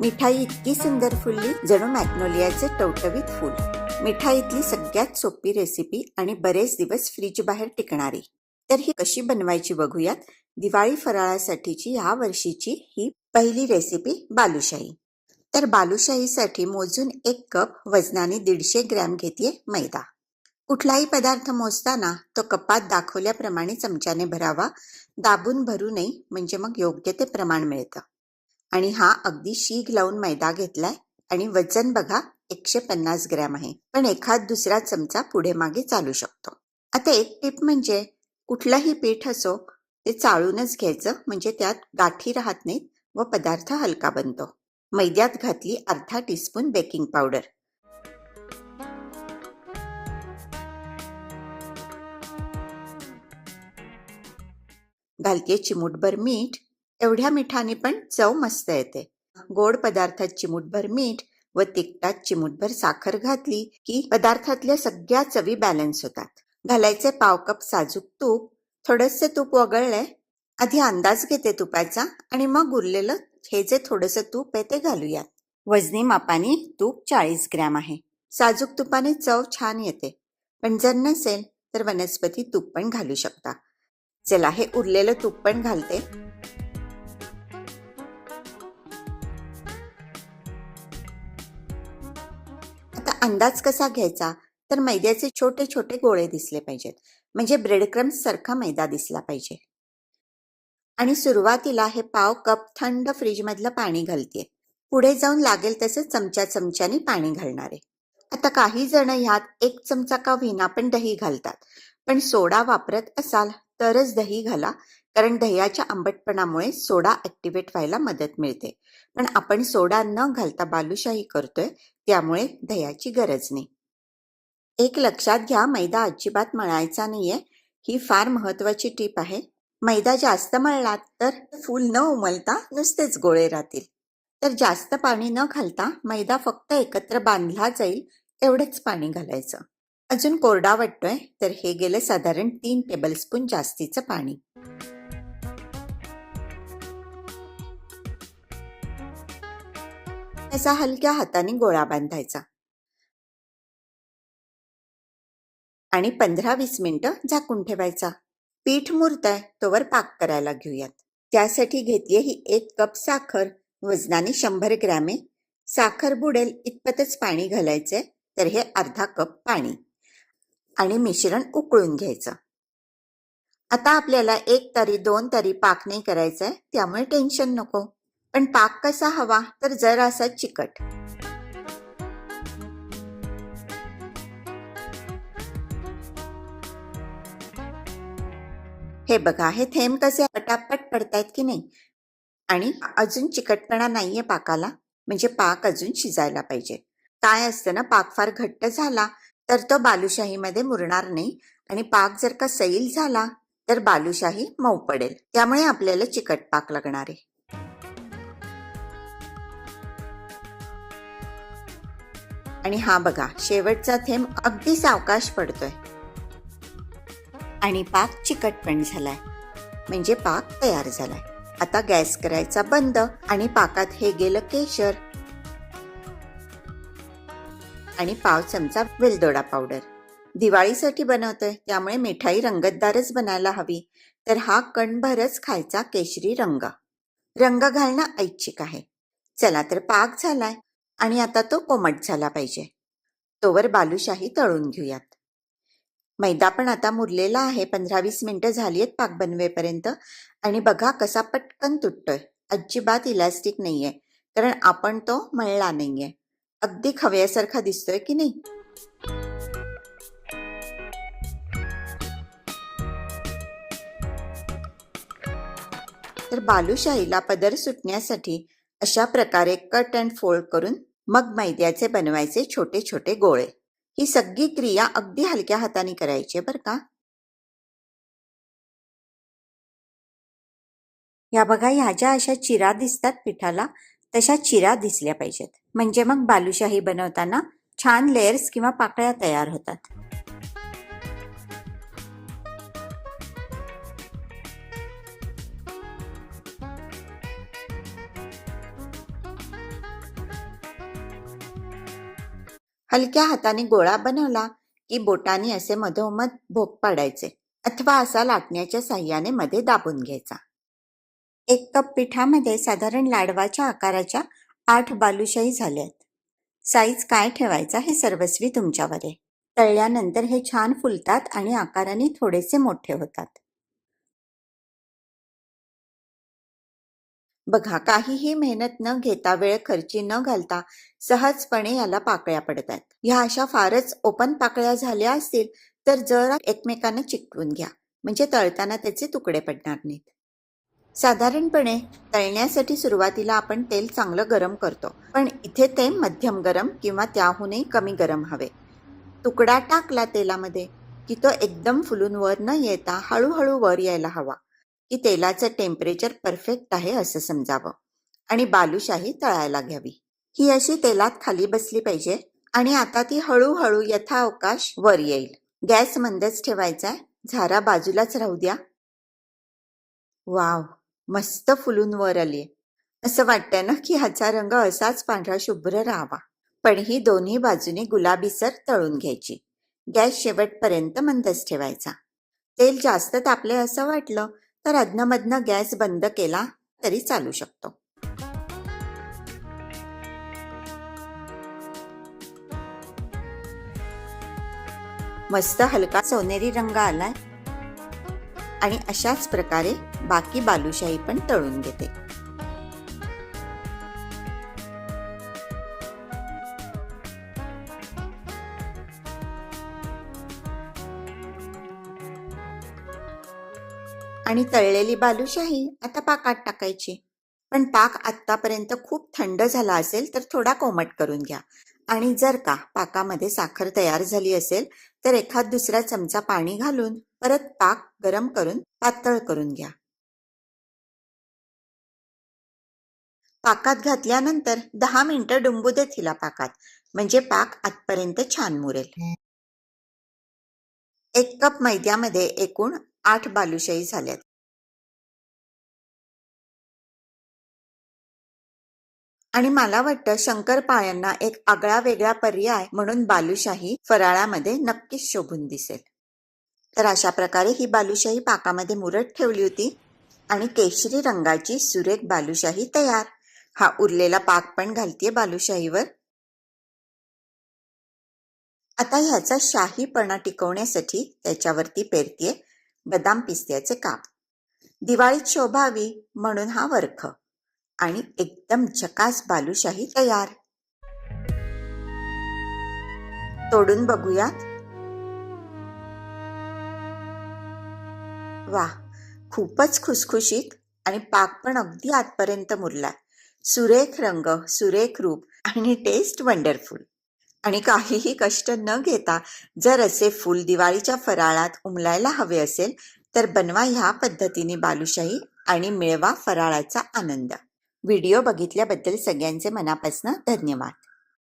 मिठाई इतकी सुंदर फुलली जणू मॅग्नोलियाचे टवटवीत फुल. मिठाईतली सगळ्यात सोपी रेसिपी आणि बरेच दिवस फ्रीज बाहेर टिकणारी. तर ही कशी बनवायची बघूयात. दिवाळी फराळासाठीची ह्या वर्षीची ही पहिली रेसिपी बालुशाही. तर बालुशाहीसाठी मोजून एक कप वजनाने दीडशे ग्रॅम घेते मैदा. कुठलाही पदार्थ मोजताना तो कपात दाखवल्याप्रमाणे चमच्याने भरावा. दाबून भरू नये म्हणजे मग योग्य ते प्रमाण मिळतं. आणि हा अगदी शीग लावून मैदा घेतलाय. आणि वजन बघा एकशे पन्नास ग्रॅम आहे. पण एखाद दुसरा चमचा पुढे मागे चालू शकतो. आता एक टिप म्हणजे कुठलंही पीठ असो ते चाळूनच घ्यायचं. म्हणजे त्यात गाठी राहत नाहीत व पदार्थ हलका बनतो. मैद्यात घातली अर्धा टीस्पून बेकिंग पावडर. घालते चिमूटभर मीठ. एवढ्या मिठाने पण चव मस्त येते. गोड पदार्थात चिमूटभर मीठ व तिखटात चिमूटभर साखर घातली की पदार्थातल्या सगळ्या चवी बॅलन्स होतात. घालायचे पाव कप साजूक तूप थोडंसं तूप वगळलंय आधी अंदाज घेते तुपाचा आणि मग उरलेलं हे जे थोडंसं तूप आहे ते घालूयात. वजनी मापाने तूप चाळीस ग्रॅम आहे. साजूक तुपाने चव छान येते. पण जर नसेल तर वनस्पती तूप पण घालू शकता. चला हे उरलेलं तूप पण घालते. आता अंदाज कसा घ्यायचा? तर मैद्याचे छोटे छोटे गोळे दिसले पाहिजेत. म्हणजे ब्रेडक्रम्स सारखा मैदा दिसला पाहिजे. आणि सुरुवातीला हे पाव कप थंड फ्रीज मधलं पाणी घालते पुढे जाऊन लागेल तसं चमच्या चमच्याने पाणी घालणारे. आता काही जण ह्यात एक चमचा का विना पण दही घालतात. पण सोडा वापरत असाल तरच दही घाला. कारण दह्याच्या आंबटपणामुळे सोडा ऍक्टिव्हेट व्हायला मदत मिळते. पण आपण सोडा न घालता बालुशाही करतोय त्यामुळे दह्याची गरज नाही. एक लक्षात घ्या मैदा अजिबात मळायचा नाहीये. ही फार महत्वाची टीप आहे. मैदा जास्त मळलात तर फूल न उमलता नुसतेच गोळे राहतील. तर जास्त पाणी न घालता मैदा फक्त एकत्र बांधला जाईल एवढंच पाणी घालायचं. अजून कोरडा वाटतोय तर हे गेलं साधारण तीन टेबलस्पून जास्तीचं पाणी. असा हलक्या हाताने गोळा बांधायचा. आणि पंधरा वीस मिनिटं झाकून ठेवायचा. पीठ मुरतंय तोवर पाक करायला घेऊयात. त्यासाठी घेतली ही एक कप साखर वजनाने शंभर ग्रॅमे. साखर बुडेल इतपतच पाणी घालायचंय तर हे अर्धा कप पाणी. आणि मिश्रण उकळून घ्यायचं. आता आपल्याला एक तरी दोन तरी पाक नाही करायचंय त्यामुळे टेन्शन नको. पण पाक कसा हवा तर जरासा चिकट. हे बघा हे थेंब कसे पटापट पडतायत की नाही? आणि अजून चिकटपणा नाहीये पाकाला म्हणजे पाक अजून शिजायला पाहिजे. काय असतं ना पाक फार घट्ट झाला तर तो बालुशाहीमध्ये मुरणार नाही आणि पाक जर का सैल झाला तर बालुशाही मऊ पडेल. त्यामुळे आपल्याला चिकट पाक लागणार आहे. आणि हा बघा शेवटचा थेंब अगदी सावकाश पडतोय. आणि पाक चिकट पण झालाय. म्हणजे पाक तयार झालाय. आता गॅस करायचा बंद आणि पाकात हे गेलं केशर. आणि पाव चमचा वेलदोडा पावडर. दिवाळीसाठी बनवतोय त्यामुळे मिठाई रंगतदारच बनायला हवी. तर हा कणभरच खायचा केशरी रंग. रंग घालणं ऐच्छिक आहे. चला तर पाक झालाय. आणि आता तो कोमट झाला पाहिजे. तोवर बालुशाही तळून घेऊयात. मैदा पण आता मुरलेला आहे. पंधरा वीस मिनिटं झाली आहेत पाक बनवेपर्यंत. आणि बघा कसा पटकन तुटतोय. अजिबात इलास्टिक नाहीये. कारण आपण तो मळला नाहीये. अगदी खव्यासारखा दिसतोय की नाही? तर बालुशाहीला पदर सुटण्यासाठी अशा प्रकारे कट अँड फोल्ड करून मग मैद्याचे बनवायचे छोटे छोटे गोळे. ही सगळी क्रिया अगदी हलक्या हाताने करायची बर का? या बघा ह्या ज्या अशा चिरा दिसतात पिठाला तशा चिरा दिसल्या पाहिजेत. म्हणजे मग बालुशाही बनवताना छान लेयर्स किंवा पाकळ्या तयार होतात. हलक्या हाताने गोळा बनवला की बोटाने असे मधोमध भोग पाडायचे. अथवा असा लाटण्याच्या साह्याने मध्ये दाबून घ्यायचा. एक कप पिठामध्ये साधारण लाडवाच्या आकाराच्या आठ बालुशाही झाल्यात. साईज काय ठेवायचा हे सर्वस्वी तुमच्यावर आहे. तळल्यानंतर हे छान फुलतात आणि आकाराने थोडेसे मोठे होतात. बघा काहीही मेहनत न घेता वेळ खर्ची न घालता सहजपणे याला पाकळ्या पडतात ह्या अशा फारच ओपन पाकळ्या झाल्या असतील तर जरा एकमेकांना चिकटून घ्या. म्हणजे तळताना त्याचे तुकडे पडणार नाहीत. साधारणपणे तळण्यासाठी सुरुवातीला आपण तेल चांगलं गरम करतो. पण इथे ते मध्यम गरम किंवा त्याहूनही कमी गरम हवे. तुकडा टाकला तेलामध्ये की तो एकदम फुलून वर न येता हळूहळू वर यायला हवा. की तेलाचं टेम्परेचर परफेक्ट आहे असं समजावं. आणि बालुशाही तळायला घ्यावी. ही अशी तेलात खाली बसली पाहिजे आणि आता ती हळूहळू यथावकाश वर येईल. गॅस मंदच ठेवायचा झारा बाजूलाच राहू द्या. वाव! मस्त फुलून वर आली असं वाटतंय ना की ह्याचा रंग असाच पांढरा शुभ्र राहावा. पण ही दोन्ही बाजूने गुलाबीसर तळून घ्यायची. गॅस शेवटपर्यंत मंदच ठेवायचा. तेल जास्त तापले असं वाटलं तर अधनमधनं गॅस बंद केला तरी चालू शकतो. मस्त हलका सोनेरी रंग आलाय. आणि अशाच प्रकारे बाकी बालुशाही पण तळून घेते. आणि तळलेली बालुशाही आता पाकात टाकायची. पण पाक आत्तापर्यंत खूप थंड झाला असेल तर थोडा कोमट करून घ्या. आणि जर का पाकामध्ये साखर तयार झाली असेल तर एखाद दुसरा चमचा पाणी घालून परत पाक गरम करून पातळ करून घ्या. पाकात घातल्यानंतर दहा मिनिटं डुंबू देत हिला पाकात म्हणजे पाक आतपर्यंत छान मुरेल. एक कप मैद्यामध्ये एकूण आठ बालुशाही झाल्यात. आणि मला वाटतं शंकरपाळ्यांना एक आगळा वेगळा पर्याय म्हणून बालुशाही फराळामध्ये नक्कीच शोभून दिसेल. तर अशा प्रकारे ही बालुशाही पाकामध्ये मुरत ठेवली होती आणि केशरी रंगाची सुरेख बालुशाही तयार. हा उरलेला पाक पण घालतीये बालुशाहीवर. आता ह्याचा शाहीपणा टिकवण्यासाठी त्याच्यावरती पेरतीये. बदाम पिस्त्याचे काप. दिवाळीत शोभावी म्हणून हा वर्ख. आणि एकदम झकास बालुशाही तयार. तोडून बघूयात. वा खूपच खुसखुशीत आणि पाक पण अगदी आतपर्यंत मुरला. सुरेख रंग सुरेख रूप आणि टेस्ट वंडरफुल आणि काहीही कष्ट न घेता जर असे फूल दिवाळीच्या फराळात उमलायला हवे असेल तर बनवा ह्या पद्धतीने बालुशाही आणि मिळवा फराळाचा आनंद. व्हिडिओ बघितल्याबद्दल सगळ्यांचे मनापासून धन्यवाद.